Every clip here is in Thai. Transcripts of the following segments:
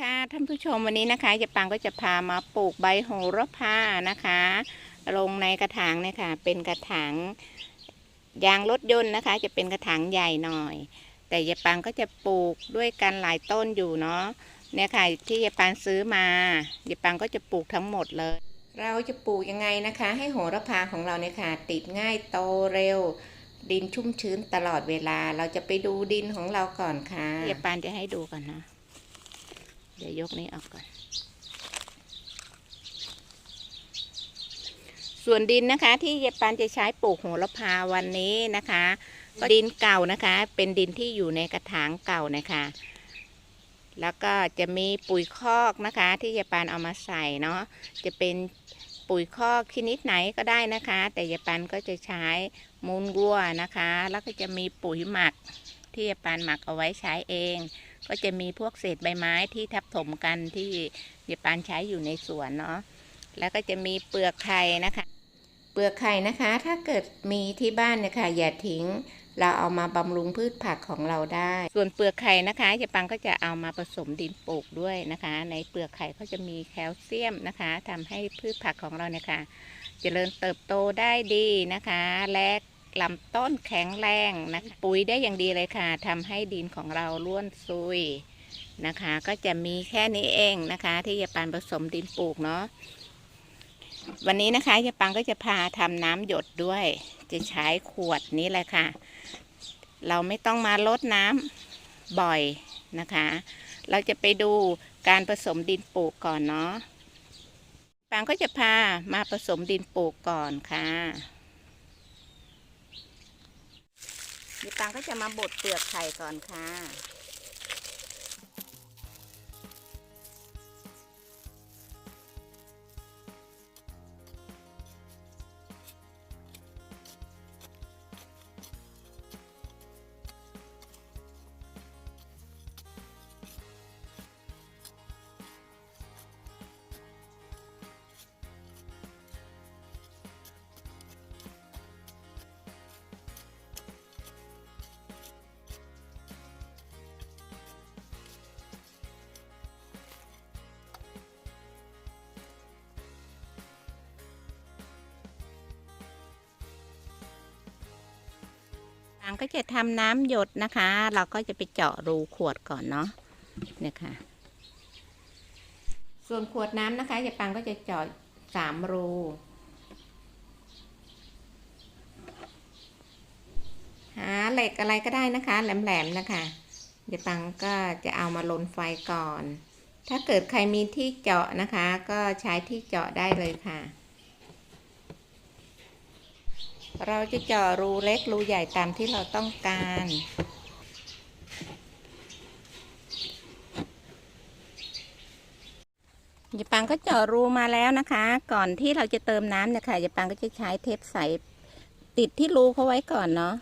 ค่ะท่านผู้ชมวันนี้นะคะเจะปังก็จะพามาปลูกใบโหระพานะคะ ลงในกระถางเนี่ยค่ะ เป็นกระถางยางรถยนต์นะคะ จะเป็นกระถางใหญ่หน่อย แต่ยายปังก็จะปลูกด้วยกันหลายต้นอยู่เนาะเนี่ยค่ะที่ยายปังซื้อมายายปังก็จะปลูกทั้งหมดเลย เราจะปลูกยังไงนะคะ ให้โหระพาของเราเนี่ยค่ะ ติดง่ายโตเร็วดินชุ่มชื้นตลอดเวลา เราจะไปดูดินของเราก่อนค่ะยายปานจะให้ดูก่อนนะ เดี๋ยวยกนี้ออกก่อน ส่วนดินนะคะ ที่ยายปานจะใช้ปลูกโหระพาวันนี้นะคะ ก็ดินเก่านะคะ เป็นดินที่อยู่ในกระถางเก่านะคะ แล้วก็จะมีปุ๋ยคอกนะคะ ที่ยายปานเอามาใส่เนาะ จะเป็นปุ๋ยคอกชนิดไหนก็ได้นะคะ แต่ยายปานก็จะใช้มูลวัวนะคะ แล้วก็จะมีปุ๋ยหมักที่ยายปานหมักเอาไว้ใช้เองก็จะมีพวกเศษใบไม้ที่ทับถมกันที่ยายปานใช้อยู่ในสวนเนาะแล้วก็จะมีเปลือกไข่นะคะ เปลือกไข่นะคะ ถ้าเกิดมีที่บ้านเนี่ยค่ะอย่าทิ้ง เราเอามาบำรุงพืชผักของเราได้ ส่วนเปลือกไข่นะคะยายปังก็จะเอามาผสมดินปลูกด้วยนะคะ ในเปลือกไข่ก็จะมีแคลเซียมนะคะทำให้พืชผักของเราเนี่ยค่ะเจริญเติบโตได้ดีนะคะ และ ลำต้นแข็งแรงนะปุ๋ยได้อย่างดีเลยค่ะทำให้ดินของเราร่วนซุยนะคะ ก็จะมีแค่นี้เองนะคะ ที่ยาปันผสมดินปลูกเนาะวันนี้นะคะยาปังก็จะพาทำน้ำหยดด้วย จะใช้ขวดนี้แหละค่ะ เราไม่ต้องมาลดน้ำบ่อยนะคะ เราจะไปดูการผสมดินปลูกก่อนเนาะปังก็จะพามาผสมดินปลูกก่อนค่ะ ปังก็จะมาบดเปลือกไข่ก่อนค่ะ ปังก็จะทำน้ำหยดนะคะ เราก็จะไปเจาะรูขวดก่อนเนาะเนี่ยค่ะ ส่วนขวดน้ำนะคะยายปังก็จะเจาะสามรูหาเหล็กอะไรก็ได้นะคะ แหลมๆนะคะยายปังก็จะเอามาลนไฟก่อน ถ้าเกิดใครมีที่เจาะนะคะ ก็ใช้ที่เจาะได้เลยค่ะ เราจะเจาะรูเล็กรูใหญ่ตามที่เราต้องการ ยายปังก็เจาะรูมาแล้วนะคะ ก่อนที่เราจะเติมน้ำเนี่ยค่ะยายปังก็จะใช้เทปใสติดที่รูเขาไว้ก่อนเนาะ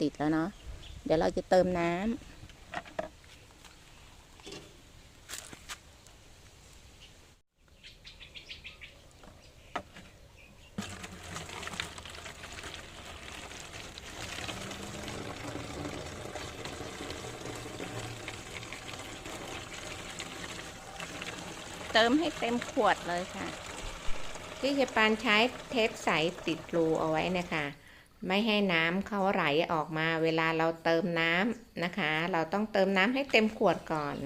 ติดแล้วเนาะเดี๋ยวเราจะเติมน้ำเติมให้เต็มขวดเลยค่ะ ที่จะปานใช้เทปใสติดรูเอาไว้นะคะ ไม่ให้น้ำเขาไหลออกมาเวลาเราเติมน้ำนะคะ เราต้องเติมน้ำให้เต็มขวดก่อน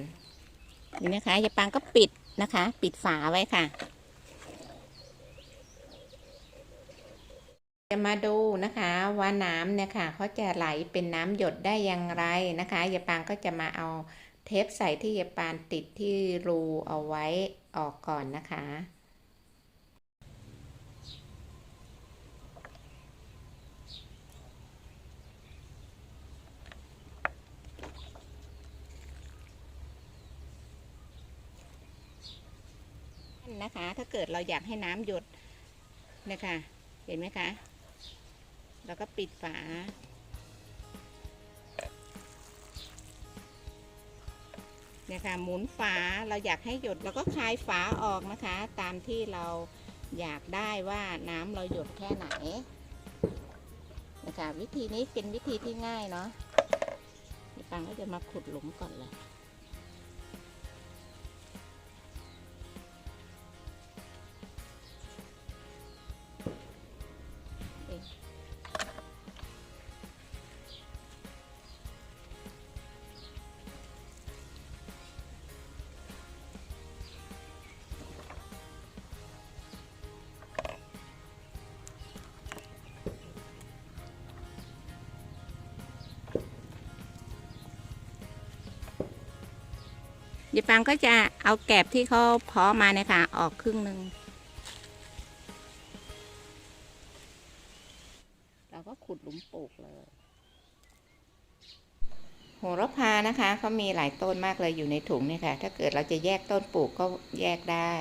นี่นะคะยายปางก็ปิดนะคะ ปิดฝาไว้ค่ะ จะมาดูนะคะว่าน้ำเนี่ยค่ะเขาจะไหลเป็นน้ำหยดได้อย่างไรนะคะยายปางก็จะมาเอาเทปใส่ที่ยายปานติดที่รูเอาไว้ออกก่อนนะคะนะคะ ถ้าเกิดเราอยากให้น้ำหยดนะคะเห็นไหมคะ แล้วก็ปิดฝา เนี่ยค่ะ หมุนฝา เราอยากให้หยดแล้วก็คลายฝาออกนะคะ ตามที่เราอยากได้ว่าน้ำเราหยดแค่ไหน นะคะ วิธีนี้เป็นวิธีที่ง่ายเนาะปังก็จะมาขุดหลุมก่อนเลย ยายปังก็จะเอาแกบที่เขาเพาะมาเนี่ยค่ะ ออกครึ่งหนึ่งเราก็ขุดหลุมปลูกเลย โหระพานะคะเขามีหลายต้นมากเลยอยู่ในถุงเนี่ยค่ะ ถ้าเกิดเราจะแยกต้นปลูกก็แยกได้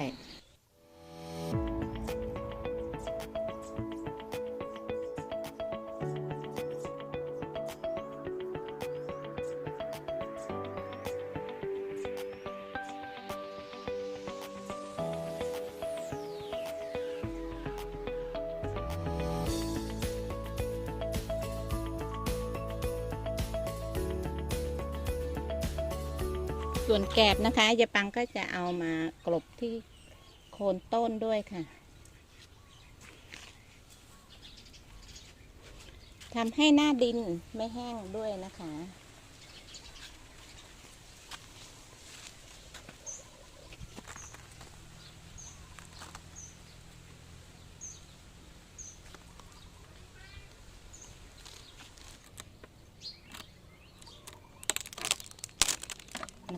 ส่วนแกบนะคะยายปังก็จะเอามากลบที่โคนต้นด้วยค่ะทำให้หน้าดินไม่แห้งด้วยนะคะ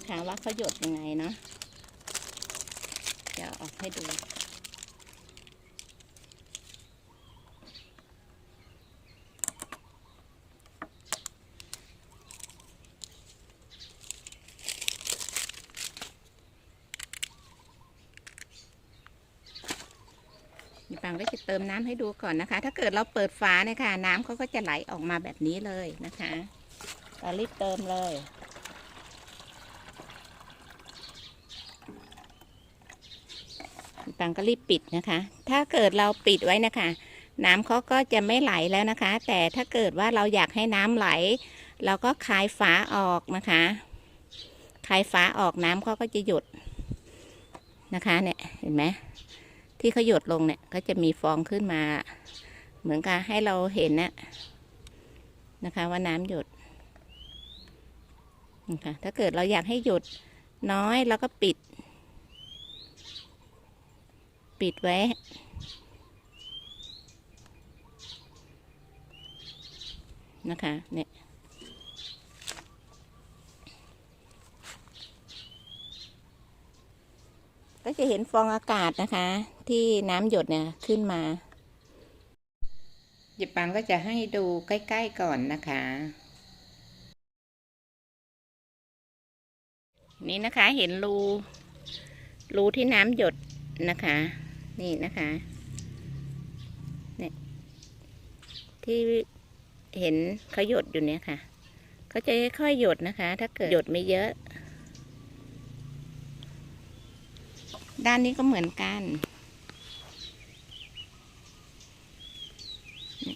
นะคะว่าเขาหยดยังไงเนาะเดี๋ยวออกให้ดู มีปังก็จะเติมน้ำให้ดูก่อนนะคะ ถ้าเกิดเราเปิดฝาเนี่ยค่ะ น้ำเขาก็จะไหลออกมาแบบนี้เลยนะคะเรารีบเติมเลย ปังก็รีบปิดนะคะ ถ้าเกิดเราปิดไว้นะคะ น้ำเขาก็จะไม่ไหลแล้วนะคะ แต่ถ้าเกิดว่าเราอยากให้น้ำไหล เราก็คลายฝาออกนะคะคลายฝาออกน้ำเขาก็จะหยดนะคะเนี่ยเห็นไหมที่เขาหยดลงเนี่ยก็จะมีฟองขึ้นมา เหมือนกับให้เราเห็นนะนะคะ ว่าน้ำหยดนะคะถ้าเกิดเราอยากให้หยดน้อยเราก็ปิด ปิดไว้ นะคะ เนี่ย ก็จะเห็นฟองอากาศนะคะ ที่น้ำหยดเนี่ยขึ้นมาหยิบปังก็จะให้ดูใกล้ ๆ ก่อนนะคะ นี่นะคะเห็นรูรูที่น้ำหยดนะคะ นี่นะคะเนี่ยที่เห็นเขาหยดอยู่เนี่ยค่ะ เขาจะค่อยๆหยดนะคะ ถ้าเกิดหยดไม่เยอะ ด้านนี้ก็เหมือนกันนี่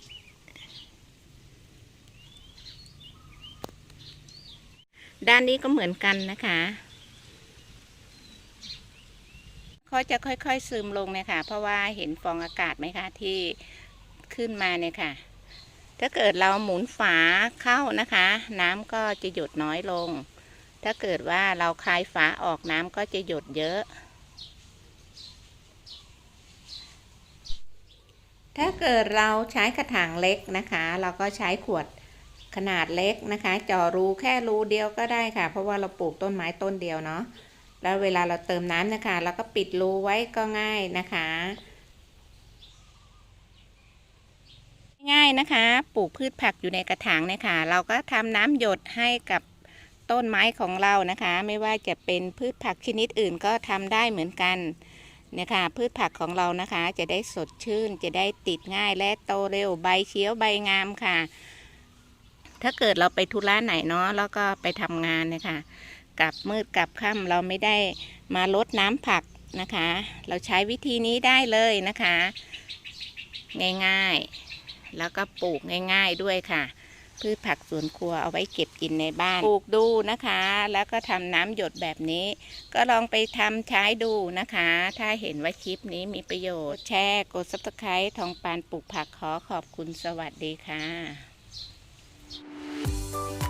ด้านนี้ก็เหมือนกันนะคะ เขาจะค่อยๆซึมลงเนี่ยค่ะ เพราะว่าเห็นฟองอากาศไหมคะที่ขึ้นมาเนี่ยค่ะ ถ้าเกิดเราหมุนฝาเข้านะคะ น้ำก็จะหยดน้อยลง ถ้าเกิดว่าเราคลายฝาออกน้ำก็จะหยดเยอะ ถ้าเกิดเราใช้กระถางเล็กนะคะ เราก็ใช้ขวดขนาดเล็กนะคะจาะรูแค่รูเดียวก็ได้ค่ะ เพราะว่าเราปลูกต้นไม้ต้นเดียวเนาะ แล้วเวลาเราเติมน้ำนะคะเราก็ปิดรูไว้ก็ง่ายนะคะ ง่ายนะคะ ปลูกพืชผักอยู่ในกระถางเนี่ยค่ะเราก็ทำน้ำหยดให้กับต้นไม้ของเรานะคะ ไม่ว่าจะเป็นพืชผักชนิดอื่นก็ทำได้เหมือนกันเนี่ยค่ะพืชผักของเรานะคะ จะได้สดชื่น จะได้ติดง่ายและโตเร็วใบเขียวใบงามค่ะ ถ้าเกิดเราไปธุระไหนเนาะแล้วก็ไปทำงานเนี่ยค่ะ กลับมืดกลับค่ำเราไม่ได้มาลดน้ำผักนะคะ เราใช้วิธีนี้ได้เลยนะคะ ง่ายๆ แล้วก็ปลูกง่าย ๆด้วยค่ะ พืชผักสวนครัวเอาไว้เก็บกินในบ้าน ปลูกดูนะคะ แล้วก็ทำน้ำหยดแบบนี้ ก็ลองไปทำใช้ดูนะคะ ถ้าเห็นว่าคลิปนี้มีประโยชน์ แชร์กด subscribe ทองปานปลูกผักขอขอบคุณสวัสดีค่ะ